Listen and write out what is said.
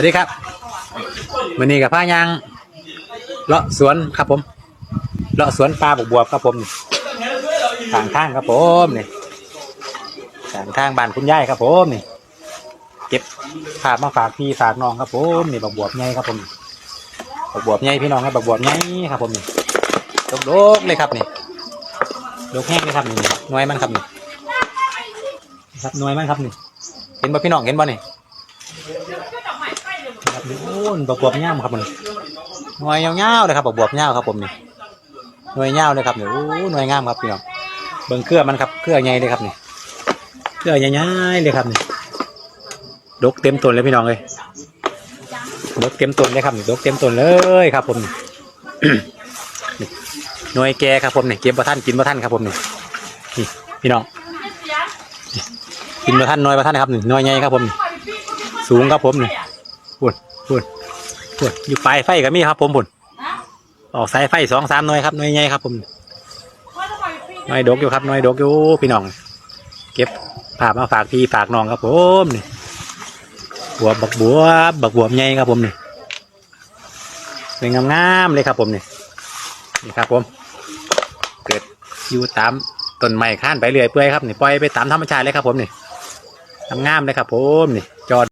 วัสดีครับวันนี้กับผ้ายางเลาะสวนครับผม เลาะสวนปลาบกบวบครับผมทางข้างครับผมนี่ทางข้างบ้านคุณยายครับผมนี่ เก็บภาพมาฝากพี่ฝากน้องครับผมนี่บกบวบใหญ่ครับผมบกบวบใหญ่พี่น้องครับบกบวบใหญ่ครับผมนี่โดกๆเลยครับนี่โดกแห้งเลยครับนี่หน่วยมันครับนี่ครับหน่วยมันครับนี่ เห็นบ่พี่น้องเห็นบ่นี่ ครับนี่โอ้ยบวบเงาครับมันหน่วยยาๆเลยครับบวบเงาครับผมนี่หน่วยเงาเลยครับนี่โอ้หน่วยงามครับพี่น้องเบิ่งเครือมันครับเครือใหญ่เลยครับนี่เครือใหญ่ๆเลยครับนี่ดกเต็มต้นเลยพี่น้องเลยดกเต็มต้นเลยครับนี่ดกเต็มต้นเลยครับ ผมนี่นี่หน่วยแกครับผมนี่เก็บบ่ท่านกินบ่ท่านครับผมนี่นี่พี่น้องกินบ่ท่านหน่วยบ่ท่านครับนี่หน่วยใหญ่ครับผมสูงครับผมนี่ ปุ่นปุ่นปุ่นอยู่ปลายไฟก็มีครับ ผมปุ่นออกสายไฟสองสามหน่วยครับหน่วยใหญ่ครับ ผมหน่วยดกอยู่ครับหน่วยดกอยู่พี่น้อง เก็บภาพมาฝากพี่ฝากน้องครับผมนี่บวบบักบวบบักบวบใหญ่ครับผมนี่เป็นงามๆเลยครับผมนี่นี่ครับ ผม เกิดอยู่ตามต้นไม้ข้านไปเรื่อยเปื่อยครับนี่ปล่อยไปตามธรรมชาติเลยครับผมนี่งามๆเลยครับผมนี่จอด